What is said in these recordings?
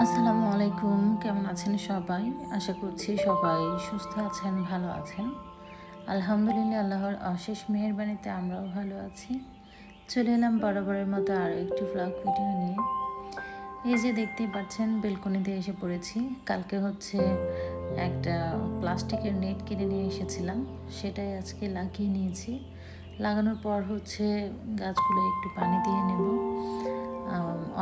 আসসালামু আলাইকুম, কেমন আছেন সবাই? আশা করছি সবাই সুস্থ আছেন, ভালো আছেন। আলহামদুলিল্লাহ, আল্লাহর অশেষ মেহরবানিতে আমরাও ভালো আছি। চলে এলাম বরাবরের মতো আরও একটি ব্লগ ভিডিও নিয়ে। এই যে দেখতেই পাচ্ছেন, বেলকনিতে এসে পড়েছি। কালকে হচ্ছে একটা প্লাস্টিকের নেট কিনে নিয়ে এসেছিলাম। সেটাই আজকে লাগিয়ে নিয়েছি। লাগানোর পর হচ্ছে গাছগুলো একটু পানি দিয়ে নেব।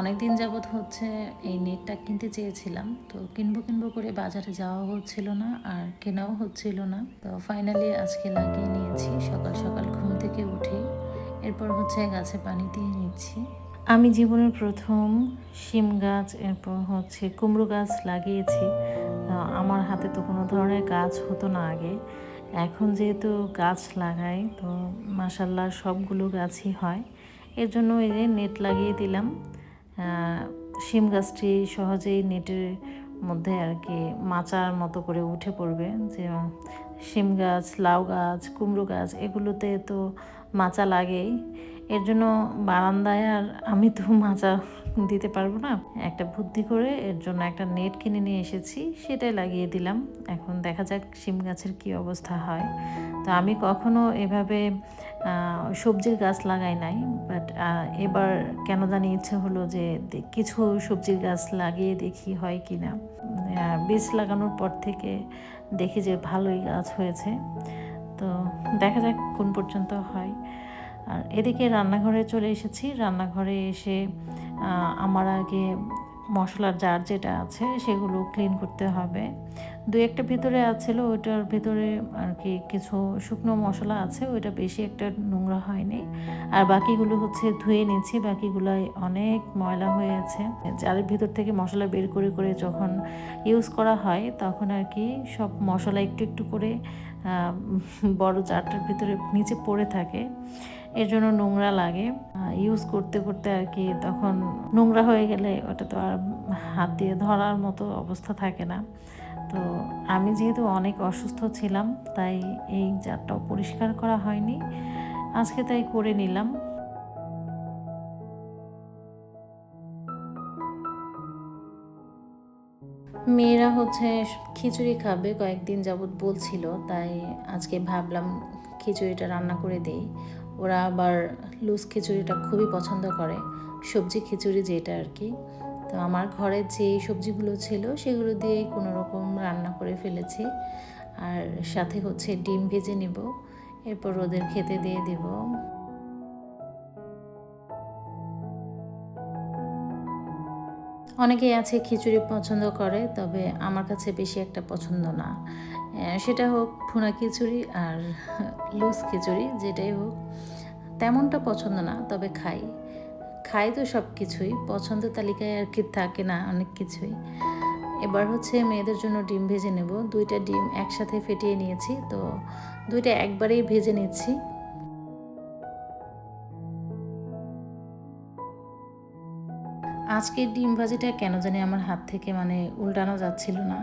অনেক দিন যাবৎ হচ্ছে এই নেটটা কিনতে চেয়েছিলাম, তো কিনবো কিনবো করে বাজারে যাওয়া হচ্ছিল না আর কেনাও হচ্ছিল না। তো ফাইনালি আজকে লাগিয়ে নিয়েছি, সকাল সকাল ঘুম থেকে উঠে এরপর হচ্ছে গাছে পানি দিয়ে নিচ্ছি। আমি জীবনের প্রথম শিম গাছ, এরপর হচ্ছে কুমড়ো গাছ লাগিয়েছি। আমার হাতে তো কোনো ধরনের গাছ হতো না আগে। এখন যেহেতু গাছ লাগাই, তো মাসাল্লাহ সবগুলো গাছই হয়। এর জন্য এই যে নেট লাগিয়ে দিলাম। শিম গাছটি সহজেই নেটের মধ্যে আর কি মাচার মতো করে উঠে পড়বে। যে শিম গাছ, লাউ গাছ, কুমড়ো গাছ, এগুলোতে তো মাচা লাগেই। এর জন্য বারান্দায় আর আমি তো মাজা দিতে পারব না। একটা বুদ্ধি করে এর জন্য একটা নেট কিনে নিয়ে এসেছি, সেটাই লাগিয়ে দিলাম। এখন দেখা যাক শিম গাছের কি অবস্থা হয়। তো আমি কখনো এভাবে সবজির গাছ লাগাই নাই বাট এবার কেন জানি ইচ্ছে হলো যে কিছু সবজির গাছ লাগিয়ে দেখি হয় কি না। বীজ লাগানোর পর থেকে দেখি যে ভালোই গাছ হয়েছে। তো দেখা যাক কোন পর্যন্ত হয়। আর এদিকে রান্নাঘরে চলে এসেছি। রান্নাঘরে এসে আমার আগে মশলার জার যেটা আছে সেগুলো ক্লিন করতে হবে। দু একটা ভিতরে আছিল, ওইটার ভিতরে আর কি কিছু শুকনো মশলা আছে, ওইটা বেশি একটা নোংরা হয়নি। আর বাকিগুলো হচ্ছে ধুয়ে নিয়েছি, বাকিগুলোই অনেক ময়লা হয়ে আছে। জারের ভিতর থেকে মশলা বের করে করে যখন ইউজ করা হয়, তখন আর কি সব মশলা একটু একটু করে বড় জারটার ভিতরে নিচে পড়ে থাকে। এর জন্য নোংরা লাগে। ইউজ করতে করতে আর কি তখন নোংরা হয়ে গেলে ওটা তো আর হাত দিয়ে ধরার মতো অবস্থা থাকে না। তো আমি যেহেতু অনেক অসুস্থ ছিলাম, তাই এই জারটাও পরিষ্কার করা হয়নি। আজকে তাই করে নিলাম। মেয়েরা হচ্ছে খিচুড়ি খাবে, কয়েকদিন যাবৎ বলছিল, তাই আজকে ভাবলাম খিচুড়িটা রান্না করে দিই। ওরা আবার লুজ খিচুড়িটা খুবই পছন্দ করে, সবজি খিচুড়ি যেটা আর কি। তো আমার ঘরে যে সবজিগুলো ছিল সেগুলো দিয়েই কোনো রকম রান্না করে ফেলেছি। আর সাথে হচ্ছে ডিম ভেজে নেব, এরপর ওদের খেতে দিয়ে দেব। অনেকেই আছে খিচুড়ি পছন্দ করে, তবে আমার কাছে বেশি একটা পছন্দ না। সেটা হোক ভুনা খিচুড়ি আর লুজ খিচুড়ি, যেটাই হোক, তেমনটা পছন্দ না, তবে খাই। খাই তো সব কিছুই, পছন্দ তালিকায় আর কি থাকে না, অনেক কিছুই। এবার হচ্ছে মেয়েদের জন্য ডিম ভেজে নেব। দুইটা ডিম একসাথে ফেটিয়ে নিয়েছি, তো দুইটা একবারেই ভেজে নিচ্ছি। আজকের ডিম ভাজিটা কেন জানি আমার হাত থেকে মানে উল্টানো যাচ্ছিল না।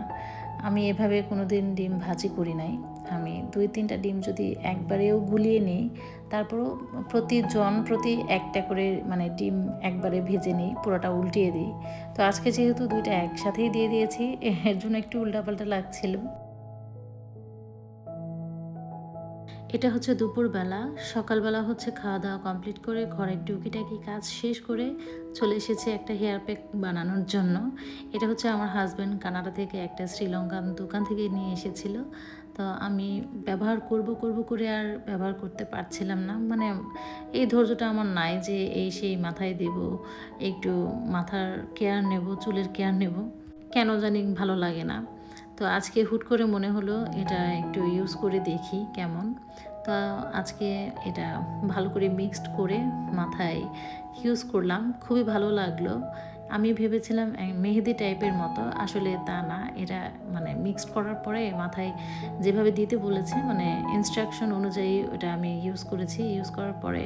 আমি এভাবে কোনো দিন ডিম ভাজি করি নাই। আমি দুই তিনটা ডিম যদি একবারেও গুলিয়ে নিই, তারপরও প্রতিজন প্রতি একটা করে মানে ডিম একবারে ভেজে নিই, পুরোটা উল্টিয়ে দিই। তো আজকে যেহেতু দুইটা একসাথেই দিয়ে দিয়েছি, এর জন্য একটু উল্টাপাল্টা লাগছিল। এটা হচ্ছে দুপুরবেলা। সকালবেলা হচ্ছে খাওয়া দাওয়া কমপ্লিট করে ঘরের টুকিটাকি কাজ শেষ করে চলে এসেছে একটা হেয়ার প্যাক বানানোর জন্য। এটা হচ্ছে আমার হাজব্যান্ড কানাডা থেকে একটা শ্রীলঙ্কান দোকান থেকে নিয়ে এসেছিল। তো আমি ব্যবহার করব করব করে আর ব্যবহার করতে পারছিলাম না। মানে এই ধৈর্যটা আমার নাই যে এই সেই মাথায় দেব, একটু মাথার কেয়ার নেব, চুলের কেয়ার নেব। কেন জানি ভালো লাগে না। তো আজকে হুট করে মনে হলো এটা একটু ইউজ করে দেখি কেমন। তো আজকে এটা ভালো করে মিক্সড করে মাথায় ইউজ করলাম, খুবই ভালো লাগল। আমি ভেবেছিলাম মেহেদি টাইপের মতো, আসলে তা না, এটা মানে মিক্সড করার পরে মাথায় যেভাবে দিতে বলেছে মানে ইনস্ট্রাকশন অনুযায়ী ওটা আমি ইউজ করেছি। ইউজ করার পরে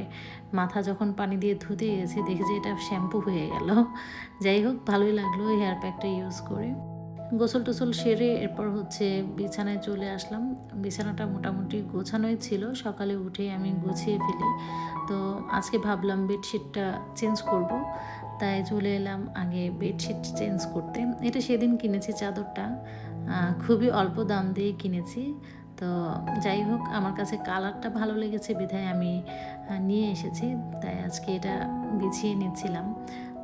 মাথা যখন পানি দিয়ে ধুতে গেছি, দেখি যে এটা শ্যাম্পু হয়ে গেল। যাই হোক, ভালোই লাগল হেয়ার প্যাকটা ইউজ করে। গোসল টোসল সেরে এরপর হচ্ছে বিছানায় চলে আসলাম। বিছানাটা মোটামুটি গোছানোই ছিল। সকালে উঠে আমি গুছিয়ে ফেলি। তো আজকে ভাবলাম বেডশিটটা চেঞ্জ করব। তাই চলে এলাম আগে বেডশিট চেঞ্জ করতে। এটা সেদিন কিনেছি চাদরটা। খুবই অল্প দাম দিয়ে কিনেছি। তো যাই হোক, আমার কাছে কালারটা ভালো লেগেছে, বিধায় আমি নিয়ে এসেছি। তাই আজকে এটা বিছিয়ে নিচ্ছিলাম।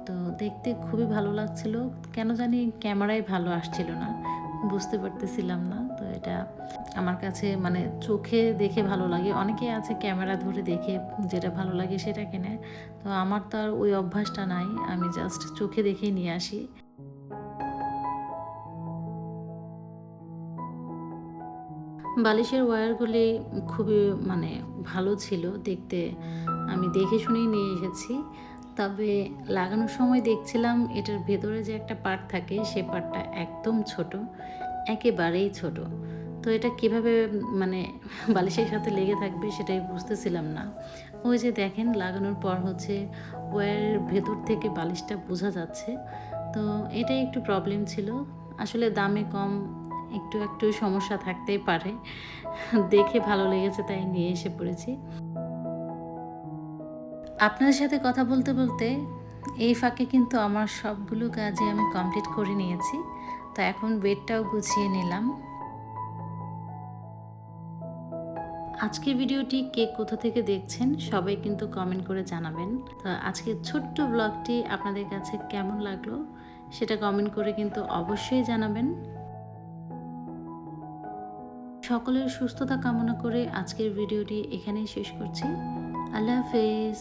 তো দেখতে খুবই ভালো লাগছিল। কেন জানি ক্যামেরায় ভালো আসছিল না, বুঝতে পারতেছিলাম না। তো এটা আমার কাছে মানে চোখে দেখে ভালো লাগে। অনেকে আছে ক্যামেরা ধরে দেখে যেটা ভালো লাগে সেটা কেনে। তো আমার তো আর ওই অভ্যাসটা নাই, আমি জাস্ট চোখে দেখে নিয়ে আসি। বালিশের ওয়্যারগুলি খুবই মানে ভালো ছিল, দেখতে আমি দেখে শুনেই নিয়ে এসেছি। তবে লাগানোর সময় দেখছিলাম এটার ভেতরে যে একটা পার্ট থাকে, সে পার্টটা একদম ছোট, একেবারেই ছোট। তো এটা কীভাবে মানে বালিশের সাথে লেগে থাকবে সেটাই বুঝতেছিলাম না। ওই যে দেখেন, লাগানোর পর হচ্ছে ওয়্যারের ভেতর থেকে বালিশটা বোঝা যাচ্ছে। তো এটাই একটু প্রবলেম ছিল। আসলে দামে কম, একটু একটু সমস্যা থাকতেই পারে। দেখে ভালো লেগেছে তাই নিয়ে এসে পড়েছি। আপনাদের সাথে কথা বলতে বলতে এই ফাঁকে কিন্তু আমার সবগুলো কাজে আমি কমপ্লিট করে নিয়েছি। তো এখন বেডটাও গুছিয়ে নিলাম। আজকের ভিডিওটি কে কোথা থেকে দেখছেন সবাই কিন্তু কমেন্ট করে জানাবেন। তো আজকের ছোট্ট ব্লগটি আপনাদের কাছে কেমন লাগল সেটা কমেন্ট করে কিন্তু অবশ্যই জানাবেন। সকলের সুস্থতা কামনা করে আজকের ভিডিওটি এখানেই শেষ করছি। আল্লাহ হাফেজ।